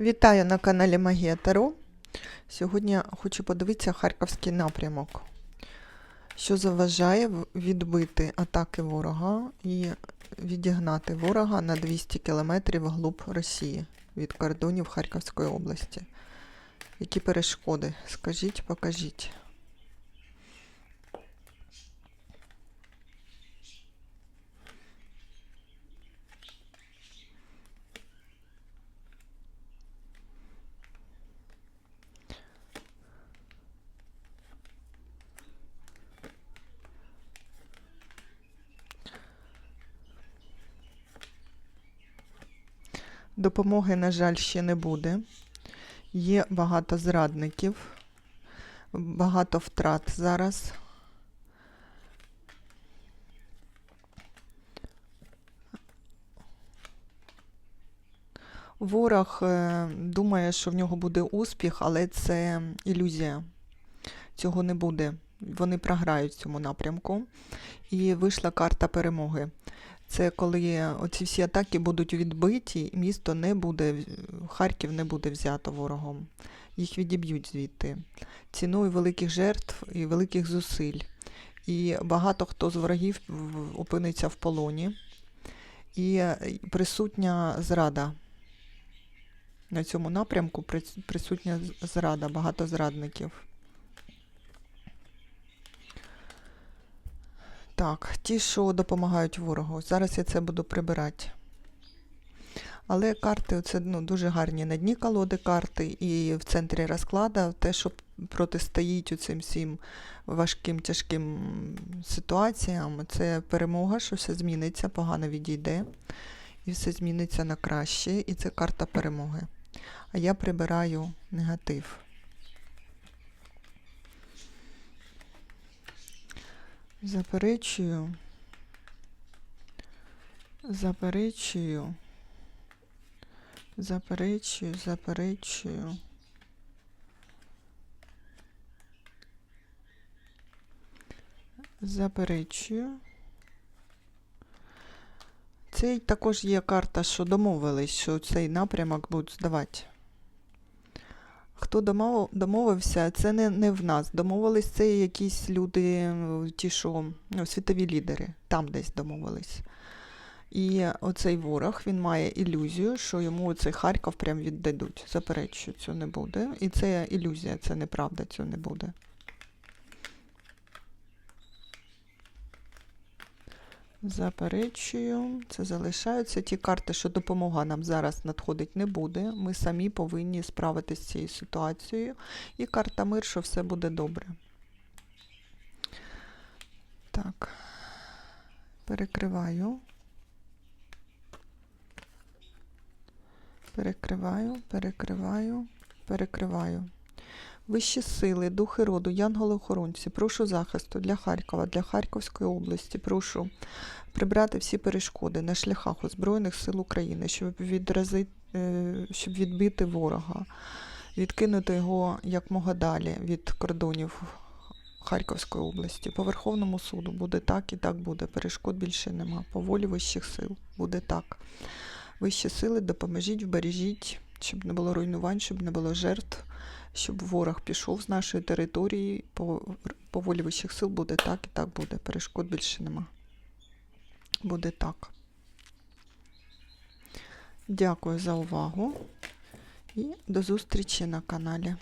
Вітаю на каналі Магія Таро. Сьогодні хочу подивитися Харківський напрямок, що заважає відбити атаки ворога і відігнати ворога на 200 кілометрів глуб Росії від кордонів Харківської області. Які перешкоди? Скажіть, покажіть. Допомоги, на жаль, ще не буде. Є багато зрадників, багато втрат зараз. Ворог е, думає, що в нього буде успіх, але це ілюзія. Цього не буде. Вони програють цьому напрямку. І вийшла карта перемоги. Це коли оці всі атаки будуть відбиті, місто не буде, Харків не буде взято ворогом. Їх відіб'ють звідти. Ціною великих жертв і великих зусиль. І багато хто з ворогів опиниться в полоні. І е, присутня зрада. На цьому напрямку присутня зрада, багато зрадників. Так, ті, що допомагають ворогу. Зараз я це буду прибирати. Але карти це ну, дуже гарні на дні колоди карти і в центрі розклада те, що протистоїть цим всім важким, тяжким ситуаціям, це перемога, що все зміниться, погано відійде, і все зміниться на краще, і це карта перемоги. А я прибираю негатив. Заперечую. Заперечую. Заперечую, заперечую. Заперечую. Це також є карта, що домовились, що цей напрямок будуть здавати. Хто домов, домовився, це не, не в нас. Домовились це якісь люди, ті, що ну, світові лідери, там десь домовились. І оцей ворог він має ілюзію, що йому цей Харків прям віддадуть. Заперечу, цього не буде. І це ілюзія, це неправда, цього не буде. Заперечую, це залишаються ті карти, що допомога нам зараз надходить не буде. Ми самі повинні справитися з цією ситуацією. І карта мир, що все буде добре. Так, перекриваю. Перекриваю, перекриваю, перекриваю. Вищі сили, духи роду, янголи-охоронці, прошу захисту для Харкова, для Харківської області. Прошу прибрати всі перешкоди на шляхах Збройних сил України, щоб відразити, е, щоб відбити ворога, відкинути його якмога далі від кордонів Харківської області. По Верховному суду буде так і так буде. Перешкод більше нема. По волі вищих сил буде так. Вищі сили, допоможіть, вбережіть, щоб не було руйнувань, щоб не було жертв, щоб ворог пішов з нашої території. По, по волі вищих сил буде так і так буде. Перешкод більше нема. Буде так. Дякую за увагу і до зустрічі на каналі.